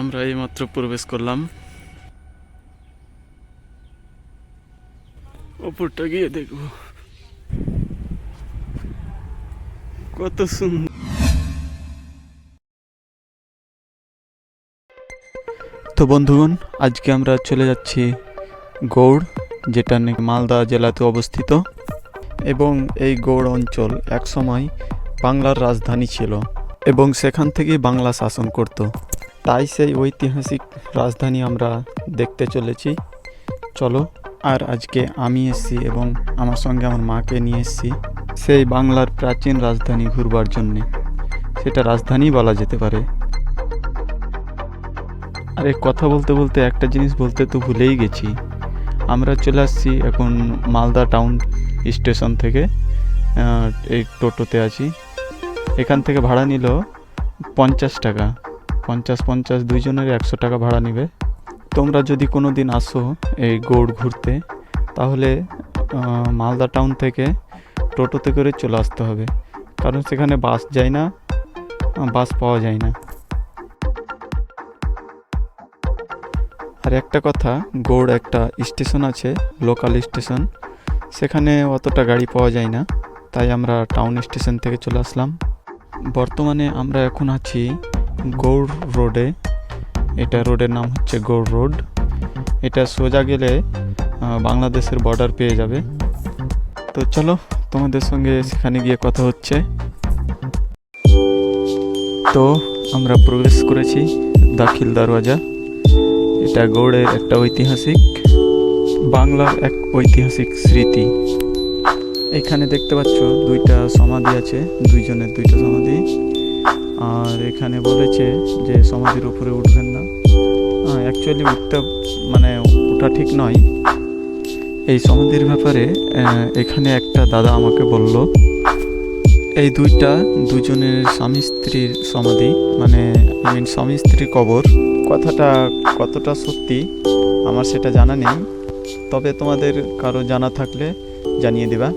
আমরা এইমাত্র প্রবেশ করলাম। ওপরটা গিয়ে দেখব। কত সুন্দর। তো বন্ধুগণ, আজকে আমরা চলে যাচ্ছি গৌড়, যেটা নাকি মালদা জেলাতে অবস্থিত। এবং এই গৌড় অঞ্চল একসময় বাংলার রাজধানী ছিল এবং সেখান থেকেই বাংলা শাসন করত। তাই সেই ঐতিহাসিক রাজধানী আমরা দেখতে চলেছি। চলো, আর আজকে আমি এসেছি এবং আমার সঙ্গে আমার মাকে নিয়ে এসেছি। সেই বাংলার প্রাচীন রাজধানী ঘুরবার জন্যে। সেটা রাজধানী বলা যেতে পারে। আরে, কথা বলতে বলতে একটা জিনিস বলতে তো ভুলেই গেছি। আমরা চলে আসছি এখন মালদা টাউন স্টেশন থেকে এই টোটোতে আছি। এখান থেকে ভাড়া নিল পঞ্চাশ টাকা। পঞ্চাশ পঞ্চাশ দুইজনের একশো টাকা ভাড়া নেবে। তোমরা যদি কোনো দিন আসো এই গৌড় ঘুরতে, তাহলে মালদা টাউন থেকে টোটোতে করে চলে আসতে হবে। কারণ সেখানে বাস যায় না, বাস পাওয়া যায় না। আর একটা কথা, গৌড় একটা স্টেশন আছে, লোকাল স্টেশন। সেখানে অতটা গাড়ি পাওয়া যায় না, তাই আমরা টাউন স্টেশন থেকে চলে আসলাম। বর্তমানে আমরা এখন আছি গৌড় রোডে, এটা রোডের নাম হচ্ছে গৌড় রোড। এটা সোজা গেলে বাংলাদেশের বর্ডার পেয়ে যাবে। তো চলো, তোমাদের সঙ্গে সেখানে গিয়ে কথা হচ্ছে। তো আমরা প্রবেশ করেছি দাখিল দরওয়াজা। এটা গৌড়ের একটা ঐতিহাসিক, বাংলার এক ঐতিহাসিক স্মৃতি। এখানে দেখতে পাচ্ছ, দুইটা সমাধি আছে, দুইজনের দুইটা সমাধি। আর এখানে বলেছে যে সমাধির উপরে উঠবেন না। অ্যাকচুয়ালি উঠতে মানে ওঠা ঠিক নয়। এই সমাধির ব্যাপারে এখানে একটা দাদা আমাকে বলল, এই দুইটা দুজনের স্বামী স্ত্রীর সমাধি মানে I mean স্বামী স্ত্রীর কবর, কথাটা কতটা সত্যি আমার সেটা জানা নেই। তবে তোমাদের কারও জানা থাকলে জানিয়ে দেবা।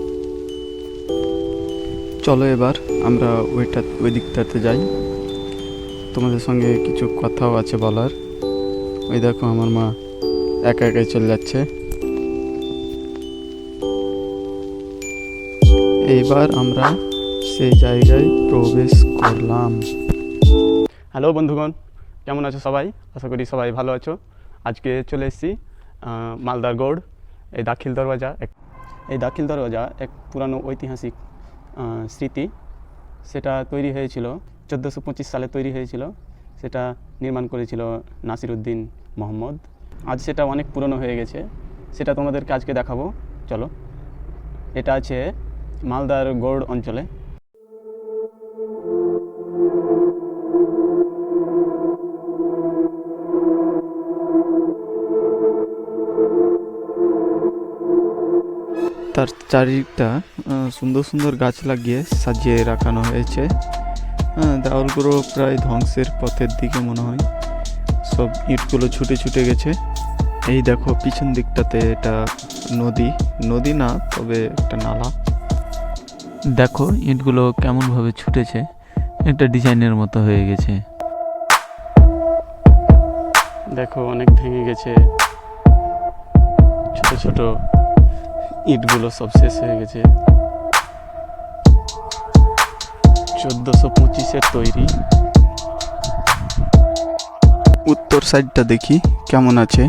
চলো এবার, আমরা ওইটা ওই দিকটাতে যাই। তোমাদের সঙ্গে কিছু কথাও আছে বলার। ওই দেখো আমার মা একা একাই চলে যাচ্ছে। এইবার আমরা সেই জায়গায় প্রবেশ করলাম। হ্যালো বন্ধুগণ, কেমন আছো সবাই? আশা করি সবাই ভালো আছো। আজকে চলে এসেছি মালদার গৌড়, এই দাখিল দরওয়াজা এক এই দাখিল দরওয়াজা এক পুরানো ঐতিহাসিক স্মৃতি। সেটা তৈরি হয়েছিল, চোদ্দোশো পঁচিশ সালে তৈরি হয়েছিল। সেটা নির্মাণ করেছিল নাসিরুদ্দিন মোহাম্মদ। আজ সেটা অনেক পুরনো হয়ে গেছে। সেটা তোমাদেরকে আজকে দেখাবো। চলো। এটা আছে মালদার গৌড় অঞ্চলে। চারিদিকটা সুন্দর সুন্দর গাছ লাগিয়ে সাজিয়ে রাখানো হয়েছে। হ্যাঁ, দেওয়ালগুলো প্রায় ধ্বংসের পথের দিকে মনে হয়। সব ইটগুলো ছুটে ছুটে গেছে। এই দেখো পিছন দিকটাতে এটা নদী। নদী না তবে একটা নালা। দেখো ইটগুলো কেমনভাবে ছুটেছে। একটা ডিজাইনের মতো হয়ে গেছে। দেখো অনেক ভেঙে গেছে। ছোট ছোট ইটগুলো সব শেষ হয়ে গেছে। চোদ্দোশো পঁচিশের তৈরি। উত্তর সাইডটা দেখি, কেমন আছে?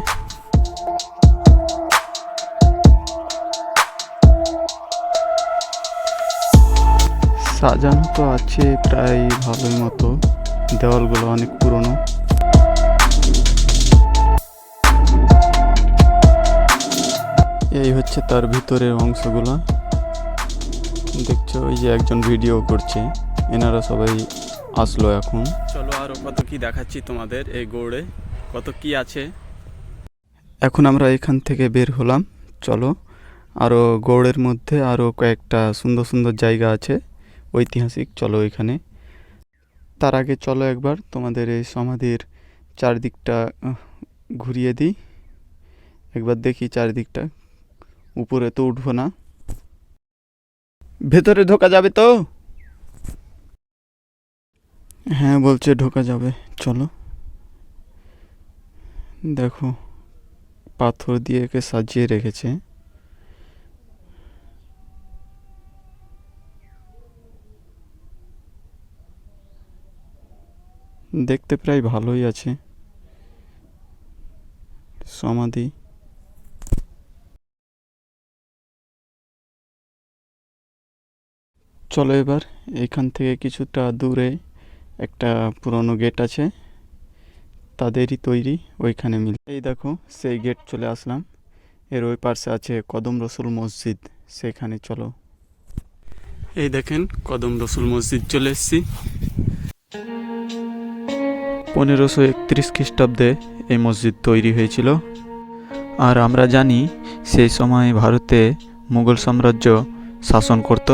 সাজানো তো আছে প্রায় ভালোই মতো। দেওয়ালগুলো অনেক পুরনো। এই হচ্ছে তার ভিতরের অংশগুলো। দেখছ ওই যে একজন ভিডিও করছে। এনারা সবাই আসলো এখন। চলো আরও কত কি দেখাচ্ছি তোমাদের এই গৌড়ে। কত কি আছে? এখন আমরা এখান থেকে বের হলাম। চলো আরও গৌড়ের মধ্যে আরও কয়েকটা সুন্দর সুন্দর জায়গা আছে ঐতিহাসিক। চলো এখানে। তার আগে চলো একবার তোমাদের এই সমাধির চারদিকটা ঘুরিয়ে দিই। একবার দেখি চারদিকটা। উপরে তো উঠবো না। ভেতরে ঢোকা যাবে তো? হ্যাঁ বলছে ঢোকা যাবে। চলো। দেখো, পাথর দিয়ে একে সাজিয়ে রেখেছে। দেখতে প্রায় ভালোই আছে। সমাধি। চলো এবার, এখান থেকে কিছুটা দূরে একটা পুরনো গেট আছে, তাদেরই তৈরি ওইখানে মিল। এই দেখো, সেই গেট চলে আসলাম। এর ওই পাশে আছে কদম রসুল মসজিদ, সেখানে চলো। এই দেখেন, কদম রসুল মসজিদ চলে এসেছি। পনেরোশো একত্রিশ খ্রিস্টাব্দে এই মসজিদ তৈরি হয়েছিল। আর আমরা জানি, সেই সময় ভারতে মুঘল সাম্রাজ্য শাসন করত।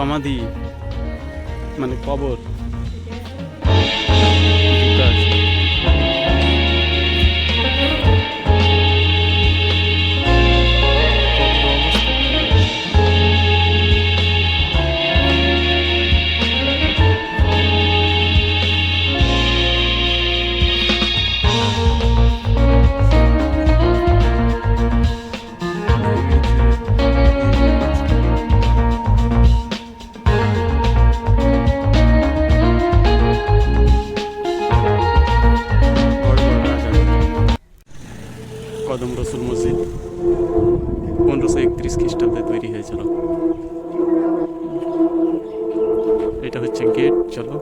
সমাধি মানে কবর। কদম রসুল মসজিদ পনেরোশো একত্রিশ খ্রিস্টাব্দে তৈরি হয়েছিল এটা হচ্ছে গেট চলো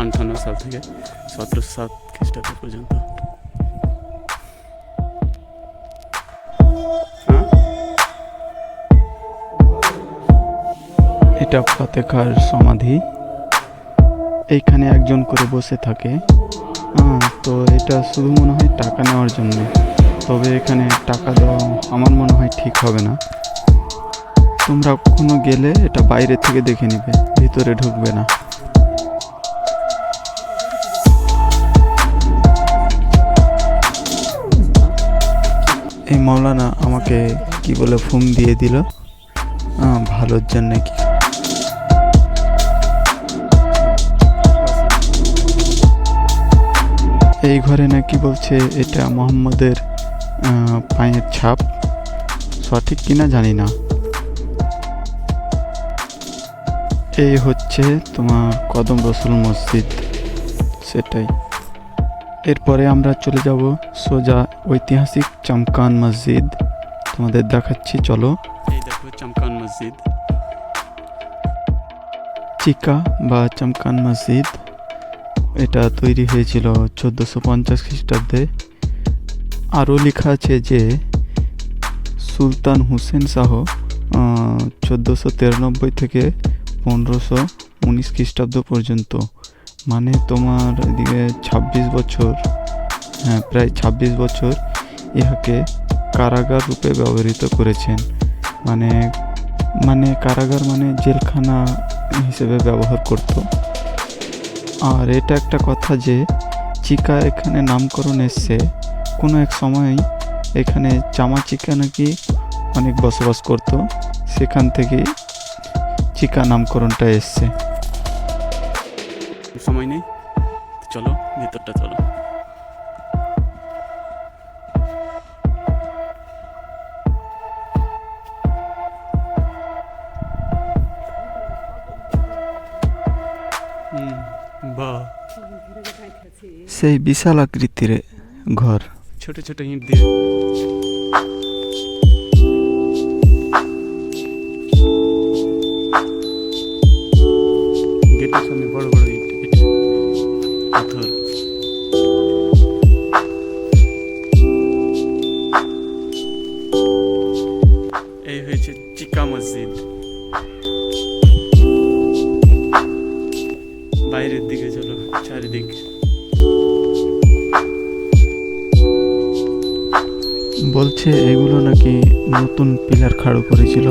আটান্ন সাল থেকে সতেরোশো সাত খ্রিস্টাব্দ পর্যন্ত। হ্যাঁ? এটা ফাতেখার সমাধি। এইখানে একজন করে বসে থাকে। হ্যাঁ তো এটা শুধু মনে হয় টাকা নেওয়ার জন্য। তবে এখানে টাকা দেওয়া আমার মনে হয় ঠিক হবে না। তোমরা কখনো গেলে এটা বাইরে থেকে দেখে নিবে, ভিতরে ঢুকবে না। এই মৌলানা আমাকে কি বলে ফোন দিয়ে দিল। ভালোর জন্য কি? এই ঘরে নাকি বলছে এটা মোহাম্মদের পায়ের ছাপ। সঠিক কিনা জানি না। এই হচ্ছে তোমার কদম রসুল মসজিদ। সেটাই। এরপরে আমরা চলে যাব সোজা ঐতিহাসিক চমকান মসজিদ। তোমাদের দেখাচ্ছি চলো। এই দেখো চমকান মসজিদ। চিকা বা চমকান মসজিদ এটা তৈরি হয়েছিল চোদ্দোশো পঞ্চাশ খ্রিস্টাব্দে। আরও লেখা আছে যে সুলতান হুসেন শাহ চোদ্দোশো তিরানব্বই থেকে পনেরোশো উনিশ খ্রিস্টাব্দ পর্যন্ত মানে তোমার এদিকে ছাব্বিশ বছর হ্যাঁ প্রায় ছাব্বিশ বছর ইহাকে কারাগার রূপে ব্যবহৃত করেছেন। মানে মানে কারাগার মানে জেলখানা হিসেবে ব্যবহার করত। আর এটা একটা কথা যে, চিকা এখানে নামকরণ এসছে। কোনো এক সময় এখানে চামা চিকা নাকি অনেক বসবাস করত। সেখান থেকে চিকা নামকরণটা এসছে। চলো ভিতরটা চলো। সেই বিশাল আকৃতির ঘর। ছোট ছোট ইট দিয়ে। চলো চারিদিক। বলছে এগুলো নাকি নতুন পিলার খাড়ো করেছিল।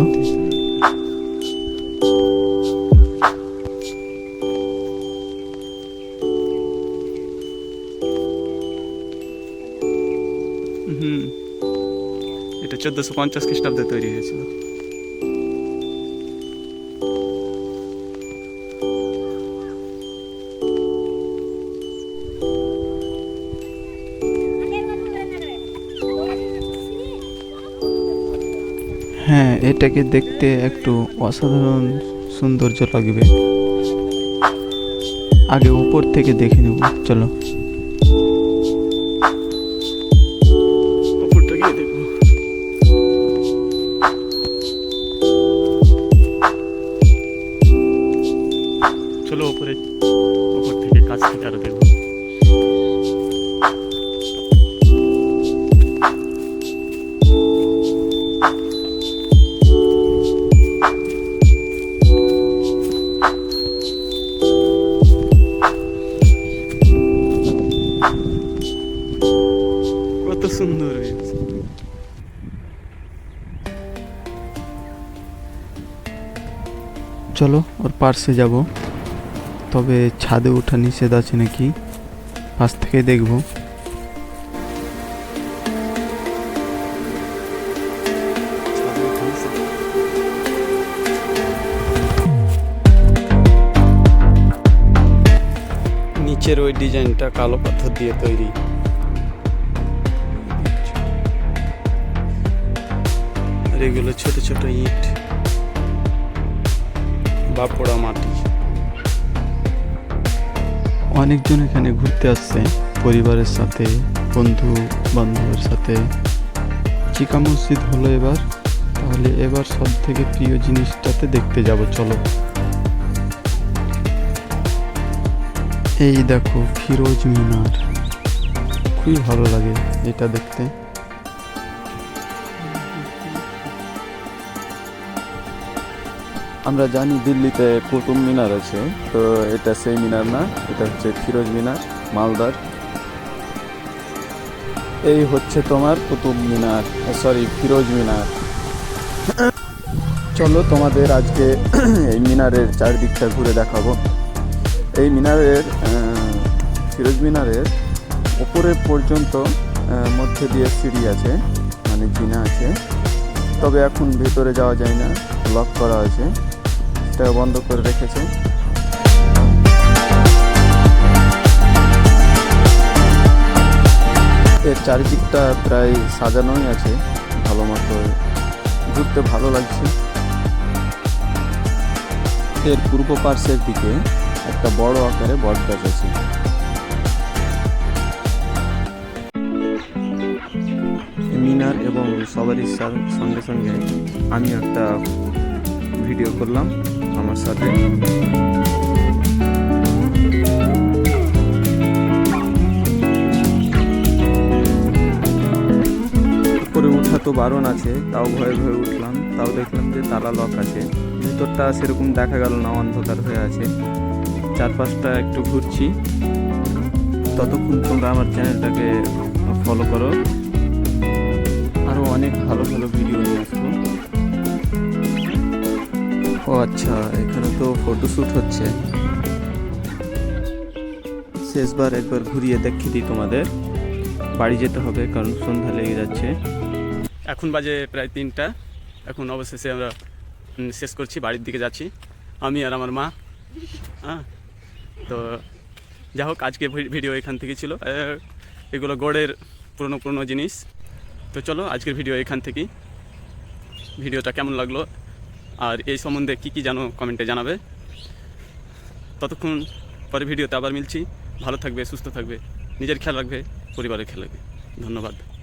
হুম এটা চোদ্দশো পঞ্চাশ খ্রিস্টাব্দে তৈরি হয়েছিল। এটাকে দেখতে একটু অসাধারণ সৌন্দর্য লাগবে। আগে উপর থেকে দেখে নেব, চলো। চলো উপরে, উপর থেকে কাছ থেকে আরও দেখব। চলো, ওর পার্সে যাব। তবে ছাদে ওঠা নিষেধ আছে নাকি? পাশ থেকে দেখব। নিচের ওই ডিজাইনটা কালো পাথর দিয়ে তৈরি। এগুলো ছোট ছোট ইট। বা পোড়া মাটি। অনেকজন এখানে ঘুরতে আসছে, পরিবারের সাথে, বন্ধু বান্ধবের সাথে। চিকা মসজিদ হলো এবার, তাহলে এবার সব থেকে প্রিয় জিনিসটাতে দেখতে যাব, চলো। এই দেখো ফিরোজ মিনার। খুবই ভালো লাগে এটা দেখতে। আমরা জানি দিল্লিতে কুতুব মিনার আছে, তো এটা সেই মিনার না, এটা হচ্ছে ফিরোজ মিনার, মালদার। এই হচ্ছে তোমার কুতুব মিনার সরি ফিরোজ মিনার। চলো তোমাদের আজকে এই মিনারের চারদিকটা ঘুরে দেখাবো। এই মিনারের ফিরোজ মিনারের উপরে পর্যন্ত মধ্যে দিয়ে সিঁড়ি আছে মানে জিনা আছে। তবে এখন ভেতরে যাওয়া যায় না লক করা আছে। এটা বন্ধ করে রেখেছে। এর চারিদিকটা প্রায় সাজানোই আছে, ভালো মতো ঘুরতে ভালো লাগছে। এর পূর্ব পার্শ্বের দিকে একটা বড় আকারে বট গাছ আছে। মিনার এবং সবারই সঙ্গে সঙ্গে আমি একটা ভিডিও করলাম। আমার সাথে। উপরে উঠা তো বারণ আছে, তাও ভয়ে ভয়ে উঠলাম। তাও দেখলাম যে তালা লক আছে। ভিতরটা সেরকম দেখা গেল না, অন্ধকার হয়ে আছে। চারপাশটা একটু ঘুরছি। ততক্ষণ তোমরা আমার চ্যানেলটাকে ফলো করো। আরও অনেক ভালো ভালো ভিডিও নিয়ে আসব। ও আচ্ছা এখানে তো ফটোশ্যুট হচ্ছে। শেষবার একবার ঘুরিয়ে দেখিয়ে দিই তোমাদের। বাড়ি যেতে হবে, কারণ সন্ধ্যা লেগে যাচ্ছে। এখন বাজে প্রায় তিনটা। এখন অবশেষে আমরা শেষ করছি, বাড়ির দিকে যাচ্ছি। আমি আর আমার মা। হ্যাঁ? তো যা হোক আজকে ভিডিও এখান থেকে ছিল। এগুলো গড়ের পুরনো পুরনো জিনিস। তো চলো, আজকের ভিডিও এখান থেকেই। ভিডিওটা কেমন লাগল? আর এই সম্বন্ধে কি কি জানো কমেন্টে জানাবে। ততক্ষণ পরে ভিডিওতে আবার মিলছি। ভালো থাকবে, সুস্থ থাকবে। নিজের খেয়াল রাখবে, পরিবারের খেয়াল রাখবে। ধন্যবাদ।